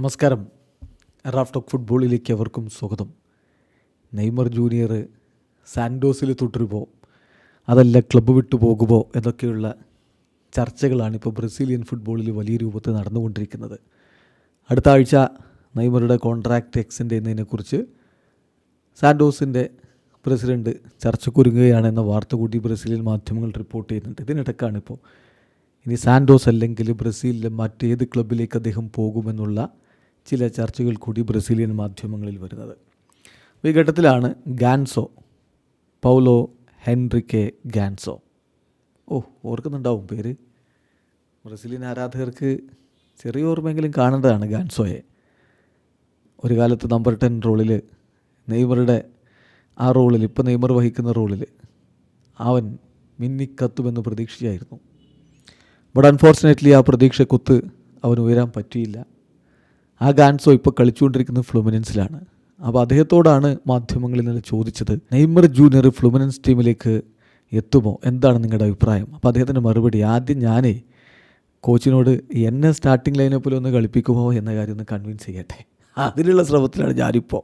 നമസ്കാരം. Raf talk ഫുട്ബോളിലേക്ക് അവർക്കും സ്വാഗതം. നെയ്മർ ജൂനിയർ സാൻഡോസിൽ തുടരുമോ? അതല്ല ക്ലബ്ബ് വിട്ടു പോകുമോ? എന്നൊക്കെയുള്ള ചർച്ചകളാണ് ഇപ്പോൾ ബ്രസീലിയൻ ഫുട്ബോളിൽ വലിയ രൂപത്തിൽ നടന്നുകൊണ്ടിരിക്കുന്നത്. അടുത്ത ആഴ്ച നെയ്മറുടെ കോൺട്രാക്റ്റ് എക്സ്റ്റെൻഡ് ചെയ്യുന്നതിനെക്കുറിച്ച് സാൻഡോസിന്റെ പ്രസിഡന്റ് ചർച്ചക്കൊരുങ്ങുകയാണെന്ന വാർത്ത കൂടി ബ്രസീലിയൻ മാധ്യമങ്ങൾ റിപ്പോർട്ട് ചെയ്യുന്നുണ്ട്. ഇതിനിടക്കാണിപ്പോൾ ഇനി സാൻഡോസ് അല്ലെങ്കിൽ ബ്രസീലിലെ മറ്റേത് ക്ലബിലേക്ക് അദ്ദേഹം പോകുമെന്നുള്ള ചില ചർച്ചകൾ കൂടി ബ്രസീലിയൻ മാധ്യമങ്ങളിൽ വരുന്നത്. ഈ ഘട്ടത്തിലാണ് ഗാൻസോ പൗലോ ഹെൻറിക്കെ ഗാൻസോ. ഓ ഓർക്കുന്നുണ്ടാവും പേര്. ബ്രസീലിയൻ ആരാധകർക്ക് ചെറിയ ഓർമ്മയെങ്കിലും കാണേണ്ടതാണ് ഗാൻസോയെ. ഒരു കാലത്ത് നമ്പർ ടെൻ റോളിൽ നെയ്മറുടെ ആ റോളിൽ ഇപ്പോൾ നെയ്മർ വഹിക്കുന്ന റോളിൽ അവൻ മിന്നിക്കത്തുമെന്ന് പ്രതീക്ഷിച്ചായിരുന്നു. ബട്ട് അൺഫോർച്ചുനേറ്റ്ലി ആ പ്രതീക്ഷ കുത്ത് അവന് ഉയരാൻ പറ്റിയില്ല. ആ ഗാൻസോ ഇപ്പോൾ കളിച്ചുകൊണ്ടിരിക്കുന്നത് ഫ്ലുമിനൻസിലാണ്. അപ്പോൾ അദ്ദേഹത്തോടാണ് മാധ്യമങ്ങളിൽ നിന്ന് ചോദിച്ചത് നെയ്മർ ജൂനിയർ ഫ്ലുമിനൻസ് ടീമിലേക്ക് എത്തുമോ? എന്താണ് നിങ്ങളുടെ അഭിപ്രായം? അപ്പോൾ അദ്ദേഹത്തിന്റെ മറുപടി ആദ്യം ഞാനേ കോച്ചിനോട് എന്നെ സ്റ്റാർട്ടിംഗ് ലൈനപ്പിൽ ഒന്ന് കളിപ്പിക്കുമോ എന്ന കാര്യം ഒന്ന് കൺവിൻസ് ചെയ്യട്ടെ. അതിനുള്ള ശ്രമത്തിലാണ് ഞാനിപ്പോൾ.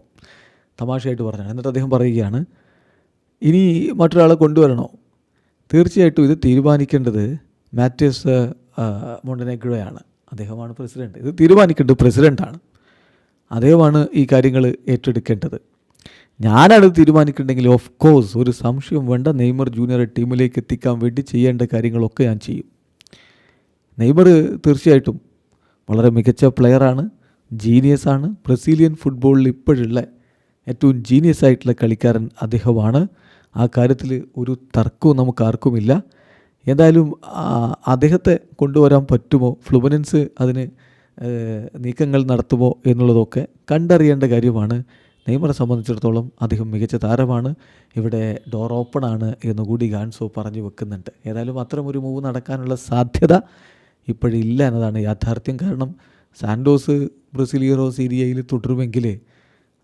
തമാശയായിട്ട് പറഞ്ഞത് എന്നിട്ട് അദ്ദേഹം പറയുകയാണ് ഇനി മറ്റൊരാളെ കൊണ്ടുവരണോ? തീർച്ചയായിട്ടും ഇത് തീരുമാനിക്കേണ്ടത് മാത്യസ് മൊണ്ടനെഗ്രോയാണ്. അദ്ദേഹമാണ് പ്രസിഡന്റ്. ഇത് തീരുമാനിക്കേണ്ടത് പ്രസിഡന്റാണ് അദ്ദേഹമാണ് ഈ കാര്യങ്ങൾ ഏറ്റെടുക്കേണ്ടത്. ഞാനാണ് തീരുമാനിക്കേണ്ടെങ്കിൽ ഓഫ് കോഴ്സ് ഒരു സംശയം വേണ്ട നെയ്മർ ജൂനിയറെ ടീമിലേക്ക് എത്തിക്കാൻ വേണ്ടി ചെയ്യേണ്ട കാര്യങ്ങളൊക്കെ ഞാൻ ചെയ്യും. നെയ്മർ തീർച്ചയായിട്ടും വളരെ മികച്ച പ്ലെയറാണ് ജീനിയസാണ് ബ്രസീലിയൻ ഫുട്ബോളിൽ ഇപ്പോഴുള്ള ഏറ്റവും ജീനിയസ് ആയിട്ടുള്ള കളിക്കാരൻ അദ്ദേഹമാണ്. ആ കാര്യത്തിൽ ഒരു തർക്കവും നമുക്ക് ആർക്കുമില്ല. എന്തായാലും അദ്ദേഹത്തെ കൊണ്ടുവരാൻ പറ്റുമോ? ഫ്ലുബനൻസ് അതിന് നീക്കങ്ങൾ നടത്തുമോ എന്നുള്ളതൊക്കെ കണ്ടറിയേണ്ട കാര്യമാണ്. നെയ്മറെ സംബന്ധിച്ചിടത്തോളം അദ്ദേഹം മികച്ച താരമാണ്. ഇവിടെ ഡോർ ഓപ്പൺ ആണ് എന്നുകൂടി ഗാൻസോ പറഞ്ഞു വെക്കുന്നുണ്ട്. ഏതായാലും അത്തരമൊരു മൂവ് നടക്കാനുള്ള സാധ്യത ഇപ്പോഴില്ല എന്നതാണ് യാഥാർത്ഥ്യം. കാരണം സാൻഡോസ് ബ്രസീലിയറോ സീരിയയിൽ തുടരുമെങ്കിൽ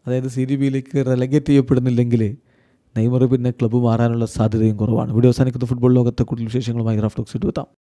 അതായത് സീരി ബിയിലേക്ക് റെലഗേറ്റ് ചെയ്യപ്പെടുന്നില്ലെങ്കിൽ നെയ്മർ പിന്നെ ക്ലബ്ബ് മാറാനുള്ള സാധ്യതയും കുറവാണ്. വീഡിയോ അവസാനിക്കുന്ന. ഫുട്ബോൾ ലോകത്തെ കൂടുതൽ വിശേഷങ്ങളുമായി റഫ് ടോക്സ് എത്താം.